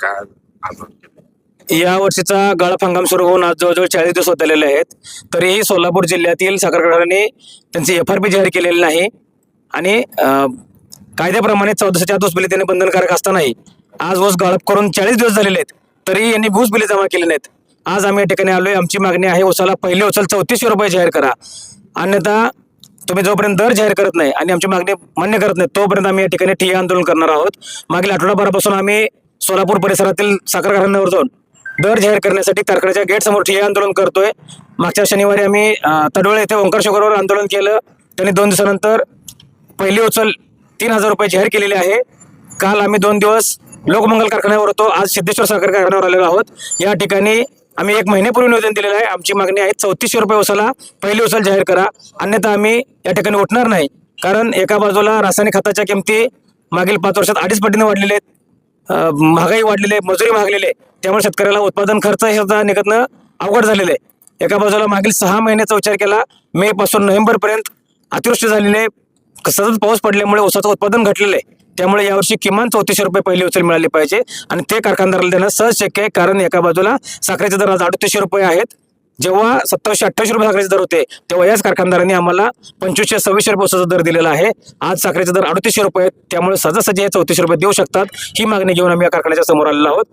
काय आंदोलन केलं या वर्षीचा गाळप हंगाम सुरू होऊन आज जवळजवळ चाळीस दिवस होत आलेले आहेत. तरीही सोलापूर जिल्ह्यातील साखर कारखान्याने त्यांची एफ आर पी जाहीर केलेली नाही. आणि अं, कायद्याप्रमाणे चौदाशे आत बिले त्यांनी बंधनकारक असतानाही आज ऊस गाळप करून चाळीस दिवस झालेले आहेत. तरीही यांनी भूस बिले जमा केले नाहीत. आज आम्ही या ठिकाणी आलोय. आमची मागणी आहे उसाला पहिले उचल चौतीसशे रुपये जाहीर करा. अन्यथा तुम्ही जोपर्यंत दर जाहीर करत नाही आणि आमची मागणी मान्य करत नाही तोपर्यंत आम्ही या ठिकाणी ठिय्या आंदोलन करणार आहोत. मागील आठवडाभरापासून आम्ही सोलापूर परिसरातील साखर कारखान्यावर जाऊन दर जाहीर करण्यासाठी कारखान्याच्या गेट समोर ठिय्या आंदोलन करतोय. मागच्या शनिवारी आम्ही तडोळे तडवळे येथे ओंकार शोकरवर आंदोलन केलं. त्यांनी दोन दिवसानंतर पहिली उचल तीन हजार रुपये जाहीर केलेली आहे. काल आम्ही दोन दिवस लोकमंगल कारखान्यावर होतो. आज सिद्धेश्वर साखर कारखान्यावर आलेलो आहोत. या ठिकाणी आम्ही एक महिन्यापूर्वी निवेदन दिलेलं आहे. आमची मागणी आहे चौतीसशे रुपये उसाला पहिली उचल जाहीर करा. अन्यथा आम्ही या ठिकाणी उठणार नाही. कारण एका बाजूला रासायनिक खताच्या किमती मागील पाच वर्षात अडीच पटीने वाढलेले आहेत. महागाई वाढलेली आहे मजुरी महागलेली आहे. त्यामुळे शेतकऱ्याला उत्पादन खर्च हे सुद्धा निघतनं अवघड झालेलं आहे. एका बाजूला मागील सहा महिन्याचा विचार केला मे पासून नोव्हेंबर पर्यंत अतिवृष्टी झालेली आहे. सतत पाऊस पडल्यामुळे ऊसाचं उत्पादन घटलेलं आहे. त्यामुळे यावर्षी किमान चौतीसशे रुपये पहिली उचल मिळाली पाहिजे आणि ते कारखानदाराला देणं सहज शक्य आहे कारण एका बाजूला साखरेचे दर आज अडतीसशे रुपये आहेत. जेव्हा सत्तावीसशे अठ्ठावीस रुपये साखरेचे दर होते तेव्हा याच कारखानदारांनी आम्हाला पंचवीसशे सव्वीसशे रुपये उसाचा दर दिलेला आहे. आज साखरेचे दर अडतीसशे रुपये आहेत. त्यामुळे सहजासहजी हे चौतीसशे रुपये देऊ शकतात. ही मागणी घेऊन आम्ही या कारखान्याच्या समोर आलेलो आहोत.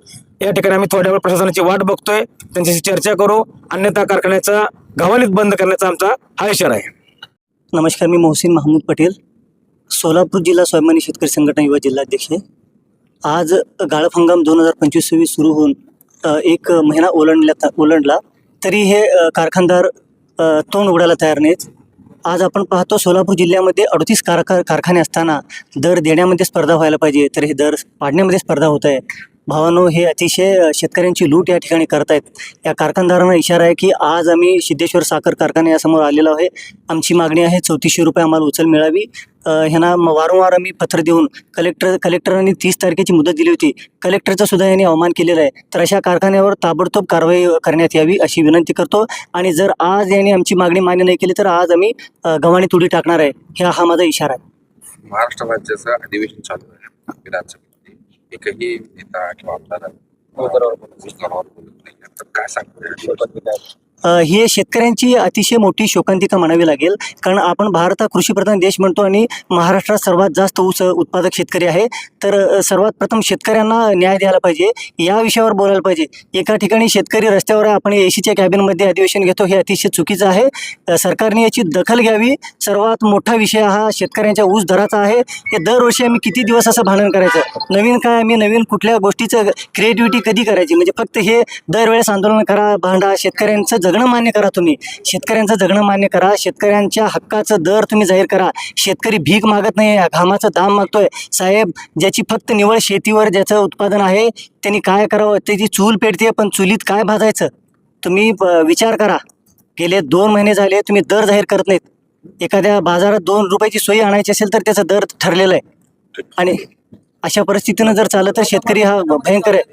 या ठिकाणी आम्ही थोड्या वेळ प्रशासनाची वाट बघतोय. त्यांच्याशी चर्चा करू. अन्यथा कारखान्याचा गव्हाणीत बंद करण्याचा आमचा हा इशारा आहे. नमस्कार मी मोहसिन महमूद पटेल. सोलापूर जिल्हा स्वाभिमानी शेतकरी संघटना युवा जिल्हाध्यक्ष आज गाळप हंगाम दोन हजार पंचवीस सव्वीस सुरू होऊन एक महिना ओलांडल्या ओलांडला. तरी हे कारखानदार तोंड उघडायला तयार नाहीत. आज आपण पाहतो सोलापूर जिल्ह्यामध्ये अडतीस कारखा कारखाने असताना दर देण्यामध्ये स्पर्धा व्हायला पाहिजे. तर हे दर पाडण्यामध्ये स्पर्धा होत आहे. भावानो हे अतिशय शेतकऱ्यांची लूट या ठिकाणी करतायत. या कारखानदारांना इशारा आहे की आज आम्ही सिद्धेश्वर साखर कारखाना यासमोर आलेलो आहे. आमची मागणी आहे चौतीसशे रुपये आम्हाला उचल मिळावी. ह्यांना वारंवार आम्ही पत्र देऊन कलेक्टर कलेक्टरांनी तीस तारखेची मुदत दिली होती. कलेक्टरचा सुद्धा यांनी अवमान केलेला आहे. तर अशा कारखान्यावर ताबडतोब कारवाई करण्यात यावी अशी विनंती करतो. आणि जर आज यांनी आमची मागणी मान्य नाही केली तर आज आम्ही गव्हाणी तुडी टाकणार आहे. ह्या हा माझा इशारा आहे. महाराष्ट्र राज्याचं अधिवेशन चालू आहे. ikkagi kita vaadata. võib-olla on mul ikka. ही शेतकऱ्यांची अतिशय मोठी शोकांतिका म्हणावी लागेल. कारण आपण भारत हा कृषीप्रधान देश म्हणतो आणि महाराष्ट्रात सर्वात जास्त ऊस उत्पादक शेतकरी आहे. तर सर्वात प्रथम शेतकऱ्यांना न्याय द्यायला पाहिजे. या विषयावर बोलायला पाहिजे. एका ठिकाणी शेतकरी रस्त्यावर आपण आपण एसीच्या कॅबिनमध्ये अधिवेशन घेतो हे अतिशय चुकीचं आहे. सरकारने याची दखल घ्यावी. सर्वात मोठा विषय हा शेतकऱ्यांच्या ऊस दराचा आहे. हे दरवर्षी आम्ही किती दिवस असं भांडण करायचं? नवीन काय आम्ही नवीन कुठल्या गोष्टीचं क्रिएटिव्हिटी कधी करायची? म्हणजे फक्त हे दरवेळेस आंदोलन करा भांडा शेतकऱ्यांचं जग जगणं मान्य करा तुम्ही. शेतकऱ्यांचं जगणं मान्य करा. शेतकऱ्यांच्या हक्काचं दर तुम्ही जाहीर करा. शेतकरी भीक मागत नाही घामाचं दाम मागतोय. साहेब ज्याची फक्त निवड शेतीवर ज्याचं उत्पादन आहे त्यांनी काय करावं? त्याची चूल पेटते पण चुलीत काय भाजायचं? तुम्ही विचार करा. गेले दोन महिने झाले तुम्ही दर जाहीर करत नाहीत. एखाद्या बाजारात दोन रुपयाची सोयी आणायची असेल तर त्याचा दर ठरलेला आहे. आणि अशा परिस्थितीनं जर चाललं तर शेतकरी हा भयंकर आहे.